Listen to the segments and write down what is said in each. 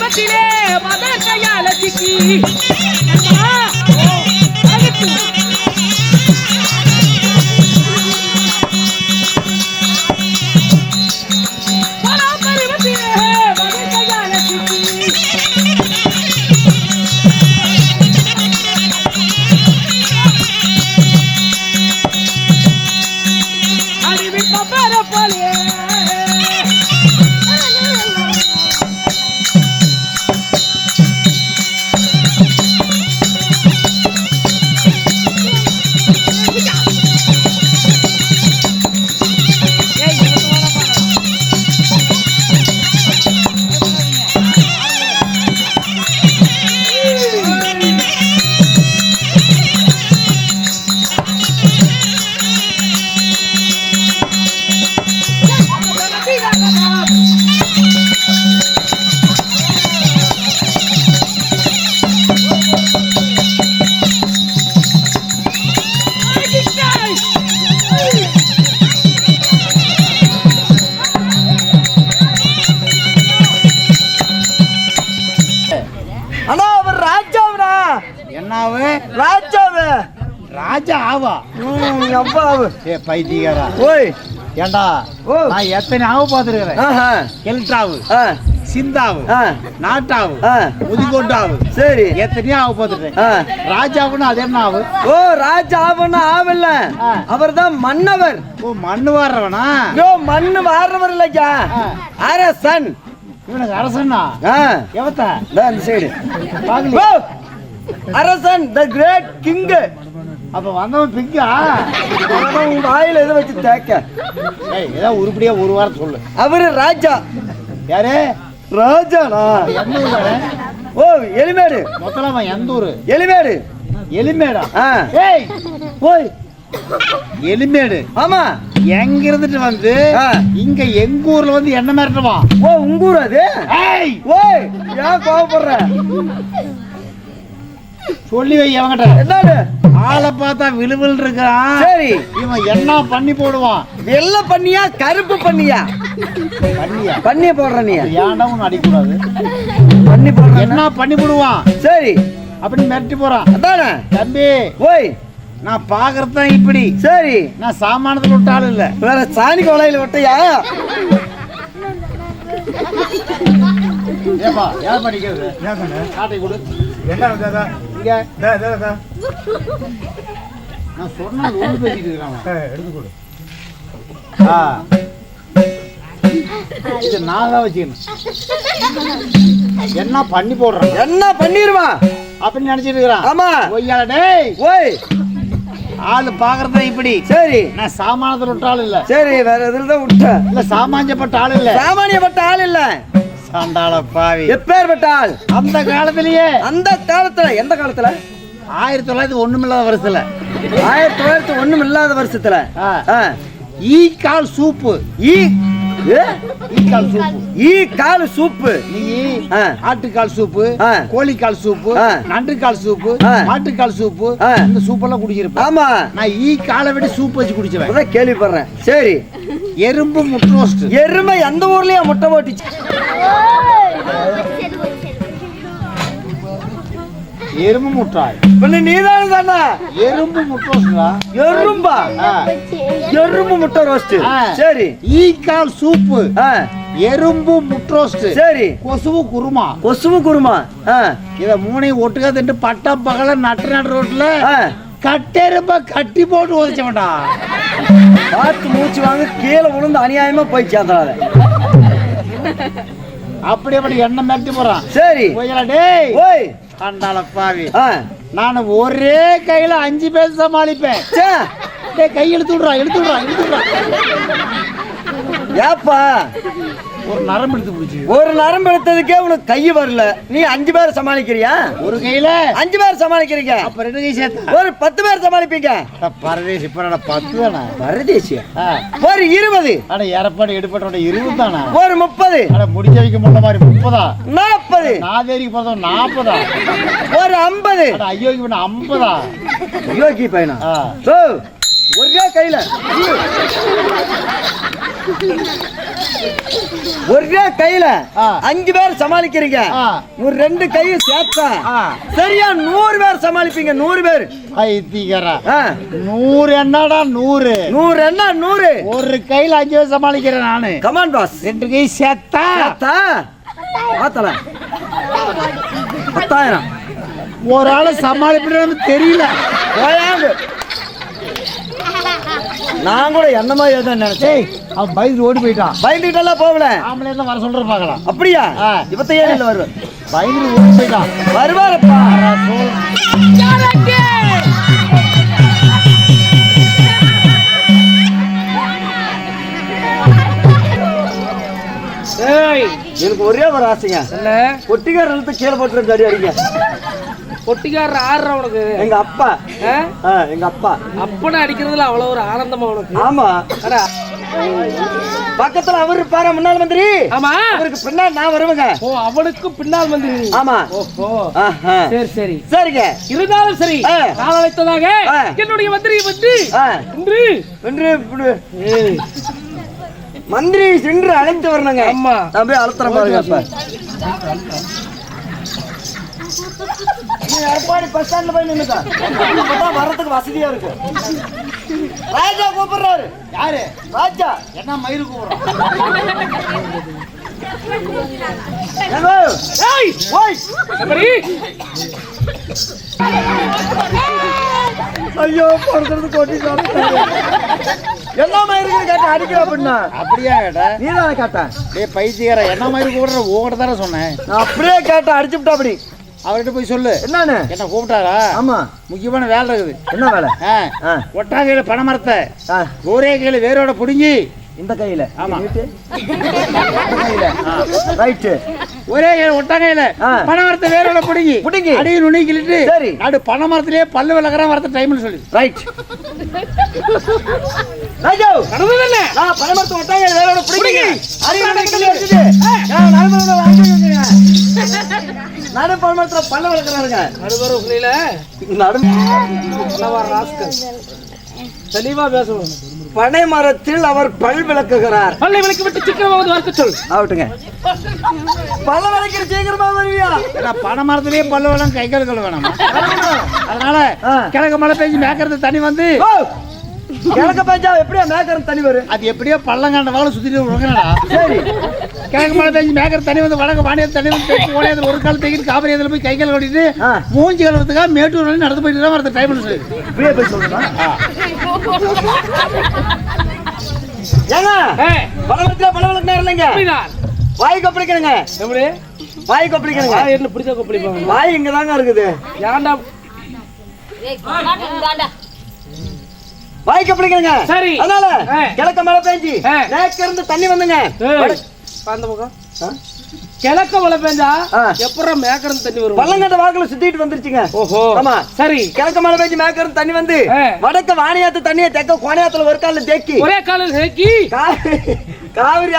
பல மத கையால சிக்கி ஏ பைத்தியக்காரா. ஓய். ஏண்டா. நான் எத்தனை ஆவு பார்த்துருக்கிறேன்? கெல்டாவு சிந்தாவு நாட்டாவு ஆ. முதிகொண்டாவு சரி. எத்தனையோ ஆவு பார்த்துருக்கேன் ஆ. ராஜாவுன்னு அது என்ன ஆவு. ஓ ராஜாவுன்னு ஆவல்ல. ஆ. அவர்தான் மன்னவர். ஓ மண்ணு வாடுறவனா யோ மண்ணு வாடுறவர் இல்லையா ஆ. அரசன். இவனுக்கு அரசன்னா? எவத்த? இந்த சைடு அரசன் த கிரேட் கிங் அப்ப வந்தவன் பிங்கா? வாயில எதை வச்சு தேக்க ஏய் ஏதோ உருப்படியா ஒரு வாரம் சொல்லு. அவரு ராஜா. யாரு? ராஜானா ஊரு ஓ எலிமேடு. மொத்தமா எந்த ஊரு? எலிமேடு. எலிமேடா? ஆ. ஏய். ஓய் எலிமேடு. ஆமா. எங்க இருந்துட்டு வந்து. இங்க எங்க ஊர்ல வந்து என்ன மிரட்டுவா ஓ உங்கூர் அது? ஏய். ஓய் ஏன் கோவப்படுற? சொல்லி வை அவங்கிட்ட என்னது? ஆளை பார்த்தா விழுவில் இருக்கிறான். சரி. இவன் என்ன பண்ணி போடுவான்? வெள்ளை பண்ணியா கருப்பு பண்ணியா? பண்ணியா? பண்ணி போடுற நீ. ஏன்டா உன்னை அடிக்கக்கூடாது? பண்ணி போடுற என்ன பண்ணி போடுவான்? சரி. அப்படின்னு மிரட்டி போறான். அதானே? தம்பி ஓய். நான் பாக்குறது தான் இப்படி. சரி. நான் சாமானத்துல விட்ட ஆள் இல்ல. வேற சாணி கொலையில விட்டையா? ஏப்பா யார் படிக்கிறது? காட்டை கொடு. என்ன இங்க எடுத்து நான் சொன்னா ஒன்று பேசிட்டு இருக்கிறான் கொடு. ஆ. இதை நான் தான் வச்சுக்கணும். என்ன பண்ணி போடுறான்? என்ன பண்ணிருவான்? அப்படின்னு நினைச்சிட்டு இருக்கிறான். ஆமா. ஒய்யால டேய். ஓய். ஆளு பாக்குறதா இப்படி. சரி. நான் சாமானத்துல விட்ட ஆள் இல்ல? சரி வேற எதுல தான் விட்ட? இல்ல சாமாஞ்சப்பட்ட ஆள் இல்ல. சாமானியப்பட்ட ஆள் இல்ல. சண்டாள பாவி எப்பேற்பட்ட ஆள் அந்த காலத்திலேயே. அந்த காலத்துல எந்த காலத்துல? ஆயிரத்தி தொள்ளாயிரத்தி ஒண்ணுமில்லாத வருஷத்துல. ஆயிரத்தி தொள்ளாயிரத்தி ஒண்ணும் இல்லாத வருஷத்துல. ஈ கால் சூப்பு. ஈ? ஈ கால் சூப்பு ஈ கால் சூப்பு நீ ஆ. ஆட்டுக்கால் சூப்பு ஆ. கோழிக்கால் சூப்பு ஆ. நண்டுக்கால் சூப்பு ஆ. மாட்டுக்கால் சூப்பு ஆ. இந்த சூப்பெல்லாம் குடிச்சிருப்பேன் ஆமா நான் ஈ காலை விட சூப் வச்சு குடிச்சுவேன் கேள்விப்படுறேன் சரி எறும்பு முட்ரோஸ்ட் எருமை எந்த ஊர்லயா முட்டை போட்டுச்சு எறும்பு முட்டாய் பின்ன நீதானே தானே எறும்பு முட்டை ரோஸ்டா எறும்பா. எறும்பு முட்டை ரோஸ்ட். சரி. ஈ கால் சூப்பு எறும்பு முட்டை ரோஸ்ட் சரி. கொசுவு குருமா. கொசுவு குருமா. இத மூணையும் ஒட்டுக்கா தின்ட்டு பட்டா பகல நட்டு நடு ரோட்ல கட்டெரும்ப கட்டி போட்டு உதச்ச வேண்டாம் பார்த்து மூச்சு வாங்க கீழே விழுந்து அநியாயமா போய் சேர்ந்தாத அப்படி அப்படி எண்ணெய் மிரட்டி போறான். சரி. டேய். ஓய். அண்டால பாவி ஆ. நான் ஒரே கையில அஞ்சு பேர் சமாளிப்பேன். டேய் கை இழுத்து விடுறா இழுத்து விடுறா இழுத்து விடுறா. ஏப்பா. ஒரு நரம்பு எடுத்து பிடிச்சி. ஒரு நரம்பு எடுத்ததுக்கே உனக்கு கை வரல. நீ அஞ்சு பேர் சமாளிக்கிறியா? ஒரு கையில. அஞ்சு பேர் சமாளிக்கிறீங்க. அப்ப ரெண்டு கை சேர்த்தா. ஒரு பத்து பேர் சமாளிப்பீங்க. பரதேசி இப்ப பத்து தானே? பரதேசியா. ஒரு இருபது. அட எரப்பாடி எடுப்பட்டோட இருபது தானே? ஒரு முப்பது. அட முடிஞ்ச வைக்க முன்ன மாதிரி முப்பதா? நாற்பது. நாதேரிக்கு பார்த்தோம் நாற்பதா? ஒரு ஐம்பது. அட ஐயோக்கு பையனா? ஆ. ஓ. ஒரே கையில. ஒரே கையில. அஞ்சு பேர் சமாளிக்கிறீங்க. ஒரு ரெண்டு கையும் சேர்த்தா. சரியா நூறு பேர் சமாளிப்பீங்க நூறு பேர். ஐத்திகரா. நூறு என்னடா நூறு? நூறு என்ன நூறு? ஒரு கையில அஞ்சு பேர் சமாளிக்கிறேன் நானு. கமான் பாஸ் ரெண்டு கை சேர்த்தா? மாத்தல பத்தாயிரம். ஒரு ஆளை சமாளிப்பேன்னு தெரியல. நான் கூட என்ன மாதிரி ஏதோ நினைச்சேன். அவன் பயந்து ஓடி போயிட்டான். பயந்துகிட்டெல்லாம் போகல. ஆம்பளை வர சொல்ற பார்க்கலாம். அப்படியா. இப்பத்த ஏன் வருவார் பயந்து ஓடி போயிட்டான். வருவாரப்பா. எனக்கு ஒரே ஒரு ஆசைங்க. என்ன? ஒட்டிக்கார இழுத்து கீழே போட்டு தடி அடிங்க பொட்டிக்காரர் ஆடுற உனக்கு. எங்க அப்பா. எங்க அப்பா. அப்பனை அடிக்கிறதுல அவ்வளவு ஒரு ஆனந்தமா உனக்கு. ஆமா. அடா. பக்கத்துல அவர் இருப்பாரா முன்னாள் மந்திரி? ஆமா. அவருக்கு பின்னாடி நான் வருவேங்க. ஓ அவனுக்கு பின்னால் வந்து ஆமா. ஓஹோ. சரி சரி. சரிங்க. இருந்தாலும் சரி. நான் அழைத்ததாக ஆ. என்னுடைய மந்திரி ஆ, இன்று ஏய், மந்திரி சென்று அழைத்து வரணுங்க. ஆமா. நான் போய் அழுத்துறேன் பாருங்க அப்ப. எடப்பாடி பஸ் ஸ்டாண்ட்ல போய் நின்னுக்க வர்றதுக்கு வசதியா இருக்கு. ராஜா கூப்பிடுறாரு. யாரு? ராஜா. என்ன மயிறு எப்படி ஐயோ பொறுக்கிறது கொட்டி என்ன மயிருக்கு கேட்ட அடிக்கிற அப்படின்னா அப்படியா கேட்ட? நீ தான் கேட்ட. டேய் பைத்தியக்கார என்ன மயிறு கூப்பிடுற? உங்ககிட்ட தானே சொன்னேன். நான் அப்படியே கேட்டேன் அடிச்சுட்டா அப்படி. அவர்கிட்ட போய் சொல்லு. என்னன்னு என்ன கூப்பிட்டாரா? ஆமா. முக்கியமான வேலை இருக்குது. என்ன வேலை? ஆ, ஒட்டாங்கையில பனைமரத்தை ஆ, ஒரே கையில வேரோட பிடுங்கி இந்த கையில. ஆமா. கையில. ரைட்டு. ஒரே கையில ஒட்டாங்கையில ஆ. பனைமரத்தை வேரோட பிடுங்கி பிடுங்கி. அடியை நுனி கிள்ளிட்டு சரி. நடு பனைமரத்திலேயே பல்லு விளக்குறான் வரத்த டைம்னு சொல்லி. ரைட். ராஜு! நடந்தது நான் பணமரத்து ஒட்டாங்க வேறோட பிடிங்க. பிடிங்க. நடக்கல இருக்குது. நான் நடுமரத்துல வாங்கி நடு பல்ல வளர்க்குறாருங்க நடுவர்களையில நடு ராஸ்கல்? தெளிவா பேசணும் பனை மரத்தில் அவர் பல் விளக்குகிறார். பல்லை விளக்கி விட்டு சிக்கனமா வந்து சொல் ஆகட்டுங்க பல்ல விளக்கிற சீக்கிரமா வருவியா? ஏன்னா பனைமரத்திலேயே பல்லு விளம் கை கால் கழுவ வேணாமா? அதனால. கிழக்கு மழை பெஞ்சு மேக்கிறது தண்ணி வந்து கிழக்க பஞ்சா எப்படியா மேக்கரம் தண்ணி வரும்? அது எப்படியோ பள்ளங்காண்ட வாழ சுத்திட்டு விழுங்கடா சரி. கிழக்கு மழை பெஞ்சு மேக்கிறது தண்ணி வந்து வடக்கு வாணியத்து தண்ணி வந்து தெற்கு ஓடையத்தில் ஒரு கால் தேக்கிட்டு காவிரி இதில் போய் கை கால் கட்டிட்டு ஆ. மூஞ்சி கழுவுறதுக்காக மேட்டூர் வரையும் நடந்து போயிட்டு தான் வரது சொல்லி இப்படியே போய் சொல்லுங்க ஏங்க பல்ல விளக்குனார் இல்லைங்க. வாய் கொப்பளிக்கணுங்க. எப்படி? வாய் கொப்பளிக்கணுங்க. ஆ, என்ன பிடிச்ச கொப்பளிப்பாங்க? வாய் இங்க தாங்க இருக்குது. ஏன்டா? வாய்க்கு பிடிக்கிறங்க சரி. அதனால. கிழக்க மழை பெஞ்சு. நேக்க இருந்து தண்ணி வந்துங்க அந்த பக்கம் ஆ? கிழக்க மழை பெஞ்சா. எப்பறம் மேக்கரம் தண்ணி வரும்? பள்ளங்கட்ட வாக்குல சுத்திட்டு வந்துருச்சுங்க. ஓஹோ. ஆமா. சரி. கிழக்க மழை பெஞ்சு மேக்க இருந்து தண்ணி வந்து. வடக்க வாணியாத்து தண்ணியை தெக்க கோணையாத்துல ஒரு கால தேக்கி. ஒரே காலில் சேக்கி கா- காவிரி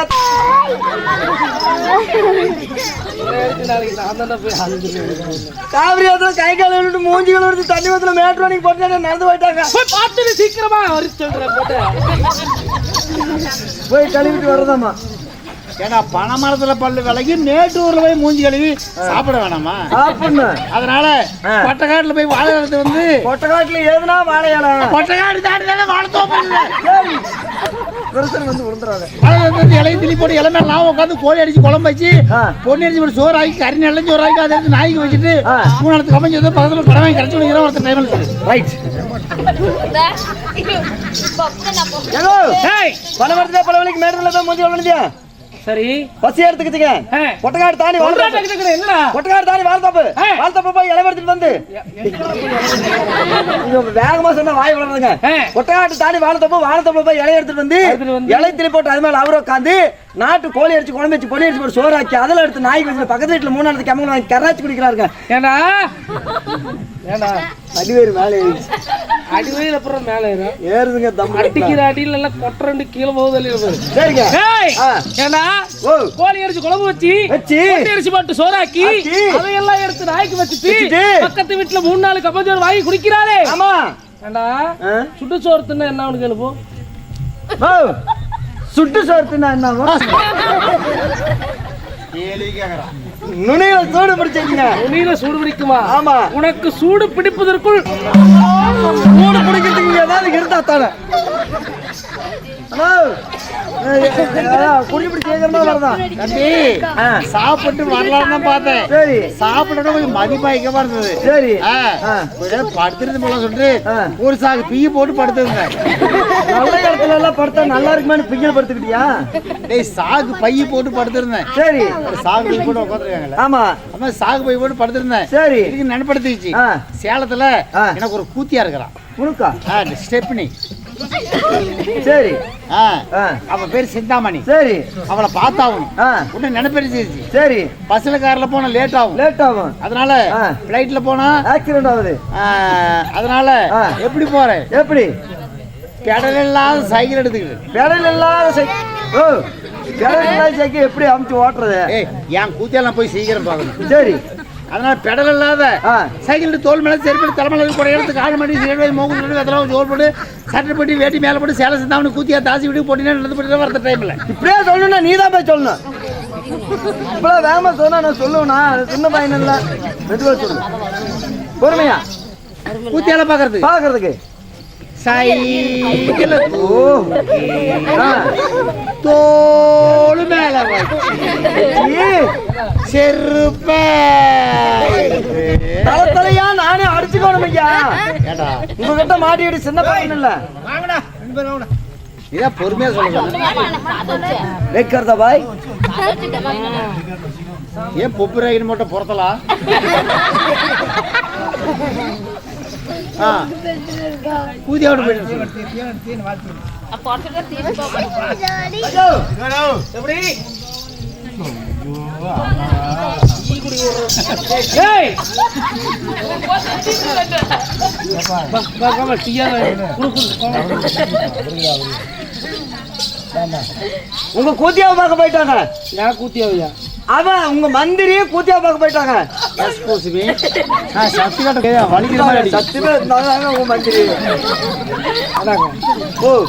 காவிரி ஆத்துல கை கால விட்டு மூஞ்சி கழுவுறது தண்ணி வந்து மேட்ரோனிக்கு போட்டு நடந்து போயிட்டாங்க. போய் பார்த்துட்டு சீக்கிரமா வரி சொல்றேன் போட்டு. போய் கழுவிட்டு வரதாமா ஏன்னா பனைமரத்துல பல்லு விலகி மேட்டூர்ல போய் மூஞ்சி கழுவி சாப்பிட வேணாமா? சாப்பிடணும். அதனால. கொட்டக்காட்டுல போய் வாழை எடுத்து வந்து கொட்டக்காட்டுல ஏதுனா வாழையாளம் கொட்டக்காடு தாண்டி தானே வாழைத்தோப்பு வாழை இலை உட்காந்து கோழி அடிச்சு குழம்பு வச்சு. பொண்ணு அடிச்சு சோறு ஆக்கி கறி நல்ல சோறு அதை எடுத்து நாய்க்கு வச்சுட்டு. மூணு கம்மி வந்து பக்கத்துல கடை வாங்கி கரைச்சி விடுங்கிற ஒருத்தர் டைமில் ரைட் பக்கம் ஏங்கோ ஏய் பல வருஷத்துல பல சரி பசி எடுத்துக்கிச்சுங்க ஆ. கொட்டக்காடு தாண்டி கொட்டக்காடு தாண்டி வாழ்ந்தோப்பு ஆ. வாழ்ந்தோப்பு போய் இலை எடுத்துட்டு வந்து வேகமா சொன்னா வாய் வளருதுங்க ஆ. கொட்டக்காட்டு தாண்டி வாழ்ந்தோப்பு வாழ்ந்தோப்பு போய் இலை எடுத்துட்டு வந்து. இலை திளி போட்டு அது மேல அவரை உட்காந்து நாட்டு கோழி அடிச்சு குழம்பு வச்சு பொடி அடிச்சு போட்டு சோறு ஆக்கி அதில் எடுத்து நாய்க்கு வச்சு பக்கத்து வீட்டுல மூணு இடத்துக்கு கம்மங்க வாங்கி கராச்சி குடிக்கிறாருங்க. ஏண்டா? ஏண்டா அடிவேறு மேலே ஏறிடுச்சு. அடிவையில் அப்புறம் மேலே ஏறும் ஏறுதுங்க தம்பி. அடிக்கிற அடியில் எல்லாம் கொட்டரண்டு கீழே இருப்பாரு சரிங்க. ஏண்டா? கோழி அரிசி குழம்பு வச்சு வச்சு. அரிசி போட்டு சோறாக்கி. அதையெல்லாம் எடுத்து நாய்க்கு வச்சுட்டு. பக்கத்து வீட்டுல மூணு நாலு கப்பஞ்சோறு வாங்கி குடிக்கிறாரே ஆமா. ஏண்டா? சுட்டு சோறு தின்னா என்ன அவனுக்கு எழுப்போம்? சுட்டு சோறுனா என்ன கேள்வி கேட்கறான் நுனியில சூடு பிடிச்சிருக்கீங்க. நீல சூடு பிடிக்குமா? ஆமா. உனக்கு சூடு பிடிப்பதற்குள் சூடு பிடிக்கிறதுக்கு ஏதாவது இருந்தா தானே. வரதான் தம்பி சாப்பிட்டு வரலாம்னு தான் பார்த்தேன். சரி. சாப்பிட கொஞ்சம் மதிப்பாய்க்கமா இருந்தது. சரி. படுத்துருந்து போல சொல்லிட்டு. ஒரு சாக்கு பீ போட்டு படுத்துருந்தேன். நல்ல இடத்துல எல்லாம் படுத்தா நல்லா இருக்குமான்னு பிங்கல் படுத்துக்கிட்டியா டேய் சாக்கு பைய போட்டு படுத்திருந்தேன். சரி. ஒரு சாக்கு பை போட்டு உட்காந்துருக்காங்கல்ல ஆமா. அம்மா சாக்கு பை போட்டு படுத்திருந்தேன். சரி. இதுக்கு நண்படுத்திச்சு ஆ. சேலத்துல. எனக்கு ஒரு கூத்தியா இருக்கிறான். உனக்கா? ஸ்டெப்னி. சரி. அவ பேர் சிந்தாமணி. சரி. அவளை பார்த்தாகணும். உடனே நினைப்பெரிச்சிருச்சு சரி. பஸ்ல கார்ல போனா லேட் ஆகும். லேட் ஆகும். அதனால. பிளைட்ல போனா ஆக்சிடென்ட் ஆகுது. அதனால. எப்படி போறேன் எப்படி? பெடல் இல்லாத சைக்கிள் எடுத்துக்கிட்டு பெடல் இல்லாத சைக்கிள் ஓ பெடல் இல்லாத சைக்கிள் எப்படி அமுச்சு ஓட்டுறது? ஏய் என் கூத்தியெல்லாம் போய் சீக்கிரம் பார்க்கணும். சரி. அதனால பெடல் இல்லாத சைக்கிள் தோல் மேலே செருப்பு தலைமையில எடுத்து கால் மாட்டி சீடு மூக்கு நடு அதெல்லாம் ஜோல் போட்டு சட்டை போட்டு வேட்டி மேலே போட்டு சேலை சிந்தாமனு கூத்தியா தாசி விட்டு போட்டினா நடந்து போட்டு வரத டைம்ல இப்படியே சொல்லணும்னா நீ தான் போய் சொல்லணும். இப்பெல்லாம் வேகமா சொன்னா நான் சொல்லுவேனா? அது சின்ன பையன் இல்ல. மெதுவா சொல்லு. பொறுமையா? கூத்தியால பாக்குறது பாக்குறதுக்கு. சைக்கிள். தோல் மேல செருப்ப தலை தலையா நானே அடிச்சுக்கணும் ஐயா உங்ககிட்ட மாட்டிட்டு சின்ன பையன் இல்ல இதான் பொறுமையா சொல்லுங்க வைக்கிறதா பாய் ஏன் பொப்பு ராகின்னு மட்டும் புறத்தலாம் போயிட்டு எப்படி உங்க கூத்தியாவை பார்க்க போயிட்டாங்க. நான் கூத்தியாவையா? அவன் உங்க மந்திரியே கூத்தியாவை பார்க்க போயிட்டாங்க. சத்தியமே இருந்தாங்க உங்க மந்திரி. அதாங்க. ஓ.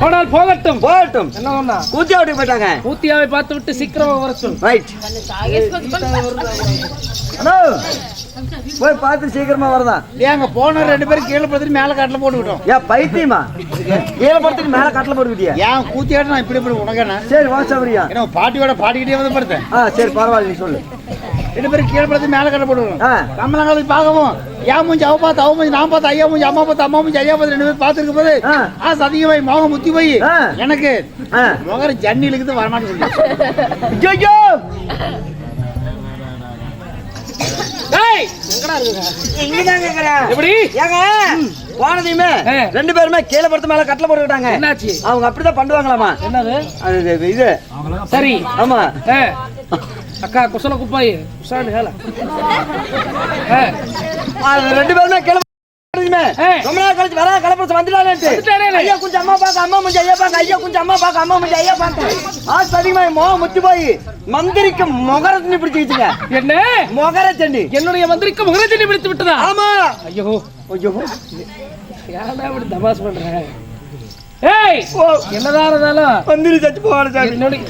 போனால் போகட்டும். போகட்டும். என்ன பண்ணா கூத்தியா வீட்டுக்கு போயிட்டாங்க. கூத்தியாவை பார்த்து விட்டு சீக்கிரமா வர சொல் ரைட் ஹலோ. போய் பார்த்து சீக்கிரமா வரதான். ஏங்க போன ரெண்டு பேரும் கீழே படுத்துட்டு மேலே காட்டில் போட்டுக்கிட்டோம் ஏன் பைத்தியமா? கீழே படுத்துட்டு மேல கட்டில போட்டுக்கிட்டியா ஏன் கூத்தியாட்ட நான் இப்படி இப்படி உனக்கு என்ன சரி வாசவரியா ஏன்னா பாட்டியோட பாடிக்கிட்டே வந்து படுத்தேன். ஆ சரி பரவாயில்ல நீ சொல்லு. ரெண்டு பேரும் கீழே படுத்து மேலே கட்ட ஆ. கமலங்காலத்து பார்க்கவும் ஏன் மூஞ்சி அவ பார்த்து அவ மூஞ்சி நான் பார்த்து ஐயா மூஞ்சி அம்மா பார்த்து அம்மா மூஞ்சி ஐயா பார்த்து ரெண்டு பேரும் பார்த்துருக்கும் போது ஆ. சதிக போய் மோகம் முத்தி போய். எனக்கு முகர ஜன்னி இழுக்குது வரமாட்டேன்னு சொல்லி. ஐயோ போனதையுமே. ரெண்டு பேருமே கீழே படுத்து மேல கட்டில போட்டுக்கிட்டாங்க. என்னாச்சு? அவங்க அப்படிதான் பண்ணுவாங்களாமா? என்னது? இது சரி. ஆமா. அக்கா குசல குப்பாயி. அது ரெண்டு பேருமே. ஆ. ரொம்ப நேரம் கழிச்சு வர வந்துட்டானே. ஐயா கொஞ்சம் அம்மா பாக்க அம்மா ஐயா பாக்க ஐயா கொஞ்சம் அம்மா பாக்க அம்மா முடிஞ்சு ஐயா பாக்க ஆசை அதிகமா மோகம் முத்தி போய் மந்திரிக்கு முகரத்தண்ணி பிடிச்சிக்கிச்சுங்க என்ன? முகரச்சண்டி என்னுடைய மந்திரிக்கு முகரச்செடி பிடித்து விட்டதா? ஆமா. ஐயோ. ஐயோ. ஏன்டா இப்படி பண்ற? ஏய்! ஓ என்னதான் இருந்தாலும் மந்திரி சச்சு போவான சாமி. என்னுடைய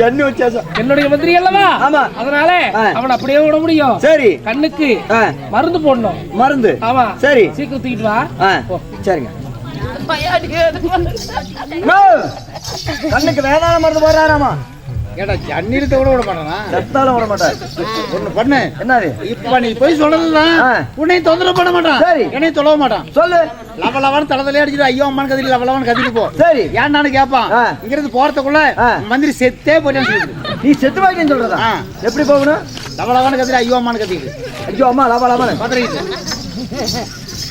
ஜன்னி வச்சாசா என்னுடைய மந்திரி அல்லவா? ஆமா. அதனால. அவன் அப்படியே விட முடியும். சரி. கண்ணுக்கு மருந்து போடணும். மருந்து. ஆமா. சரி. சீக்கிரம் தூக்கிட்டு வா. சரிங்க. கண்ணுக்கு வேதாள மருந்து போடுறாராமா? ஏடா ஜன்னீரத்தை கூட விட மாட்டானா? செத்தாலும் விட மாட்டார் ஒண்ணு பண்ணு. என்னது? இப்ப நீ போய் சொல்றதுதான் ஆ. உன்னையும் தொந்தரவு பண்ண மாட்டான். சரி. என்னையும் தொலைவ மாட்டான். சொல்லு. லவ லவன் அடிச்சுட்டு ஐயோ அம்மான் கதிரி லவ லவன் கதிட்டு போ. சரி. ஏன் நானு கேட்பான். இங்க இருந்து போறதுக்குள்ள. மந்திரி செத்தே போயிட்டான்னு சொல்லிட்டு நீ செத்து வாங்கின்னு சொல்றதா. எப்படி போகணும்? லவ லவன் கதிரி ஐயோ அம்மான் கத்திட்டு ஐயோ அம்மா லாபா மதுரைக்கு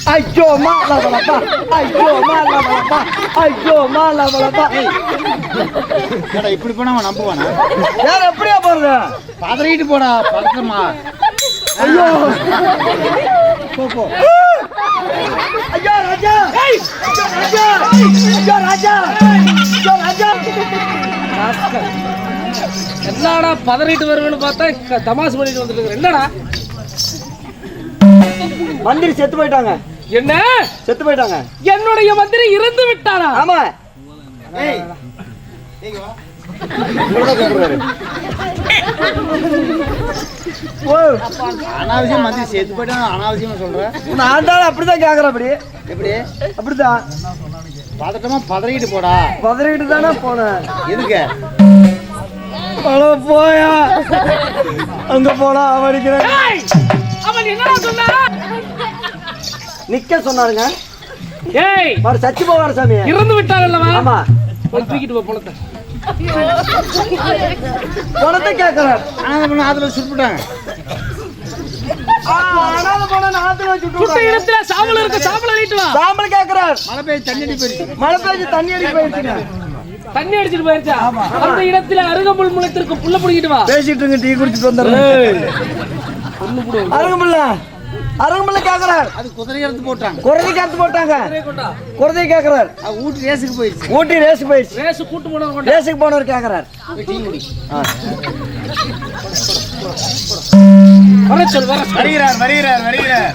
ஐயோ லாபா லாபா ஐயோ லாபா லாபா ஐயோ லாபா லாபா ஏடா இப்படி போனா அவன் நம்புவானா? யார் எப்படியா போறது பதறிட்டு போடா பதட்டமா. ஐயோ. போ போ. ஐயோ ராஜா. ஐயோ ராஜா. ஐயோ ராஜா. ஐயோ ராஜா. என்னடா பதறிட்டு வருவேன்னு பார்த்தா தமாசு பண்ணிட்டு வந்துட்டு. என்னடா? மந்திரி செத்து போயிட்டாங்க. என்ன? செத்து போயிட்டாங்க. என்னுடைய மந்திரி இறந்து விட்டாரா? ஆமா. அனாவசியம் மந்திரி செத்து போயிட்டான் அனாவசியமா சொல்ற? நான் தான் அப்படிதான் கேக்குறேன் அப்படி. எப்படி? அப்படிதான் பதட்டமா பதறிட்டு போடா. பதறிட்டு தானே போனேன் எதுக்கு? போயா. அங்க போனா ஏய், அவன் என்னடா சொன்னா நிக்க சொன்னாருங்க. ஏய்! மறு சச்சி போவாரு சாமி. இறந்து விட்டார் அல்லவா ஆமா. போய் தூக்கிட்டு போ பணத்தை. பணத்தை கேக்குறாரு. ஆனா பண்ண அதுல சுட்டுட்டாங்க சாம்பல் இருக்கு சாம்பல் அடிட்டு வா. சாம்பல் கேக்குறார். மழை பெய்ய தண்ணி அடி போயிடுச்சு மழை பெய்ஞ்சு தண்ணி அடி போயிடுச்சுங்க தண்ணி அடிச்சிட்டு போயிருச்சா? அந்த இடத்துல அருகம்புல் முளைத்திற்கு புல்ல புடிக்கிட்டு வா. பேசிட்டு இருங்க டீ குடிச்சிட்டு வந்துடுறேன். அருகம்புல்ல? அருகம்புல்ல கேக்குறார். அது குதிரை எடுத்து போட்டாங்க. குறதை கேட்டு போட்டாங்க. கொண்டா. குறதை கேக்குறார். ஊட்டி ரேஸுக்கு போயிடுச்சு ஊட்டி ரேஸ் போயிடுச்சு ரேஸ் கூட்டு போனவங்க கொண்டா. ரேஸுக்கு போனவர் கேக்குறார். வர சொல் வர. வருகிறார் வருகிறார் வருகிறார்.